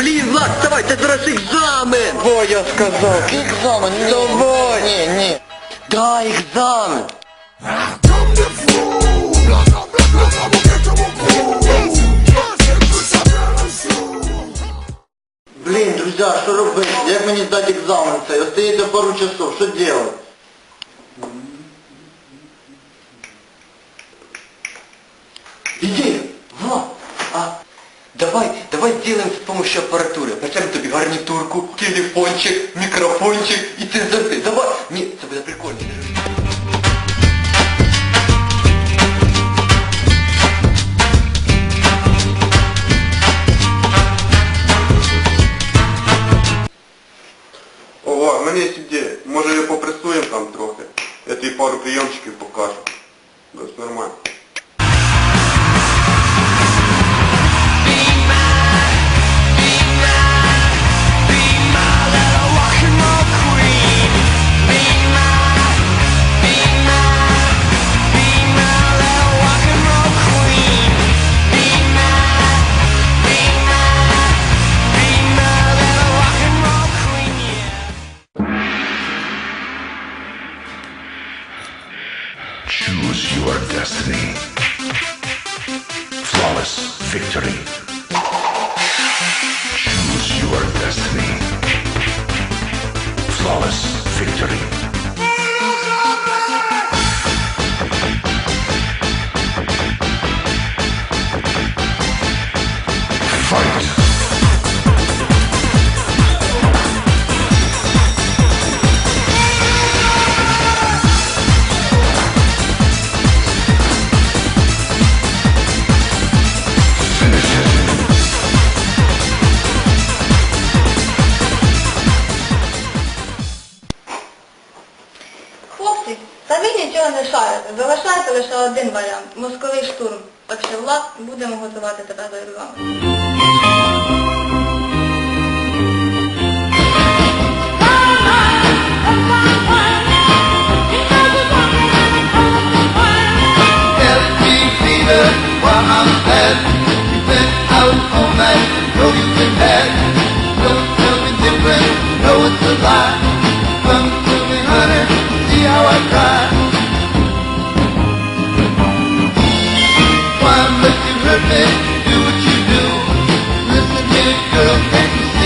Блін, Влад, давай, це зараз екзамен! Во, я сказав. Екзамен, ні. Давай. Ні, ні. Да, екзамен. Блін, друзі, що робити? Як мені здати екзамен цей? Остається пару часов, що делать? Иди, Влад, а давай, давай сделаем с помощью аппаратуры. Поставим тобі гарнитурку, телефончик, микрофончик, и ты завжди. Давай. Ні, це буде прикольно. Ого, в мене є ідея. Може його попресуємо там трохи. Я тобі пару прийомчиків покажу. Дось нормально. Choose your destiny. Flawless victory. Choose your destiny. Flawless victory. Ви нічого не шарите. Залишається лише один варіант. московий штурм. Так що, Влад, будемо готувати тебе до екзамену.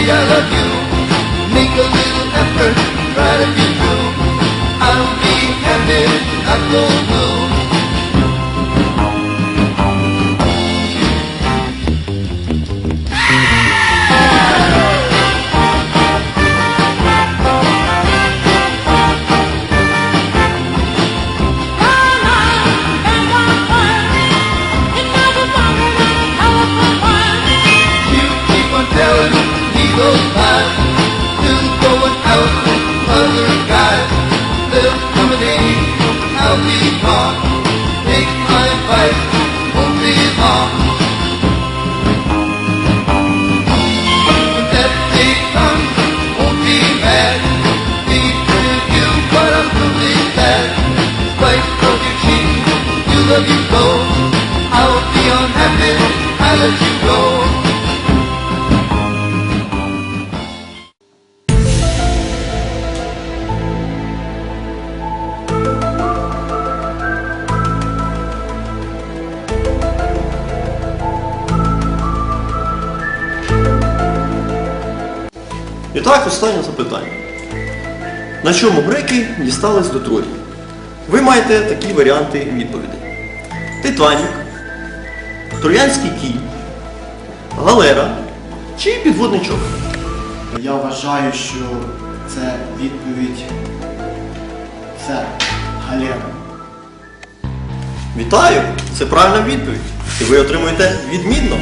See I love you? Make a little effort, try to be true. I'll be happy, not go blue. In, I'll be gone. Take my won't be. When day comes, won't be mad. Be with you, but I'm sad. Your cheek, you love you. I'll be unhappy, I you так, останнє запитання. На чому греки дістались до Трої? Ви маєте такі варіанти відповідей. Титанік, Троянський кінь, Галера чи підводний човен? Я вважаю, що це відповідь це галера. Вітаю! Це правильна відповідь. І ви отримуєте відмінно.